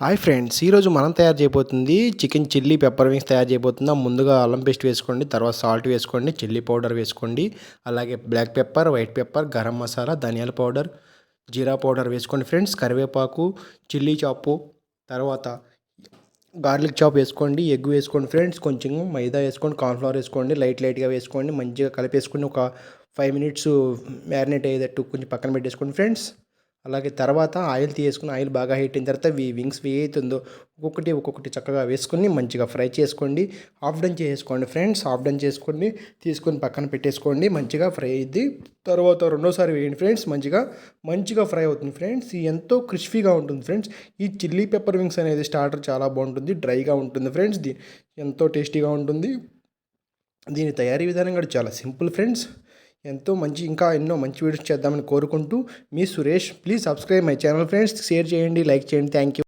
Hi friends ఈరోజు మనం తయారు చేయబోతుంది చికెన్ చిల్లీ పెప్పర్ వింగ్స్ తయారు చేయబోతుందా ముందుగా అల్లం పేస్ట్ వేసుకోండి తర్వాత సాల్ట్ వేసుకోండి చిల్లీ పౌడర్ వేసుకోండి అలాగే black pepper white pepper garam masala ధనియాల పౌడర్ జీరా పౌడర్ వేసుకోండి ఫ్రెండ్స్ కరివేపాకు చిల్లీ చాపు తర్వాత గార్లిక్ చాప్ వేసుకోండి ఎగ్ వేసుకోండి ఫ్రెండ్స్ కొంచెం మైదా వేసుకోండి కార్న్ఫ్లవర్ వేసుకోండి లైట్ లైట్గా వేసుకోండి మంచిగా కలిపేసుకుని ఒక ఫైవ్ మినిట్స్ మ్యారినేట్ అయ్యేటట్టు కొంచెం పక్కన పెట్టేసుకోండి ఫ్రెండ్స్. అలాగే తర్వాత ఆయిల్ తీసుకుని ఆయిల్ బాగా హీట్ అయిన తర్వాత ఈ వింగ్స్ అవుతుందో ఒక్కొక్కటి ఒక్కొక్కటి చక్కగా వేసుకొని మంచిగా ఫ్రై చేసుకోండి. హాఫ్ డన్ చేసుకోండి ఫ్రెండ్స్ హాఫ్ డన్ చేసుకొని తీసుకొని పక్కన పెట్టేసుకోండి. మంచిగా ఫ్రై అయ్యింది తర్వాత రెండోసారి వేయండి ఫ్రెండ్స్ మంచిగా మంచిగా ఫ్రై అవుతుంది ఫ్రెండ్స్. ఎంతో క్రిస్పీగా ఉంటుంది ఫ్రెండ్స్. ఈ చిల్లీ పెప్పర్ వింగ్స్ అనేది స్టార్టర్ చాలా బాగుంటుంది డ్రైగా ఉంటుంది ఫ్రెండ్స్. ఎంతో టేస్టీగా ఉంటుంది. దీని తయారీ విధానం కూడా చాలా సింపుల్ ఫ్రెండ్స్. ఎంతో మంచి ఇంకా ఎన్నో మంచి వీడియోస్ చేద్దామని కోరుకుంటూ మీ Suresh please subscribe my channel friends share చేయండి లైక్ చేయండి. Thank you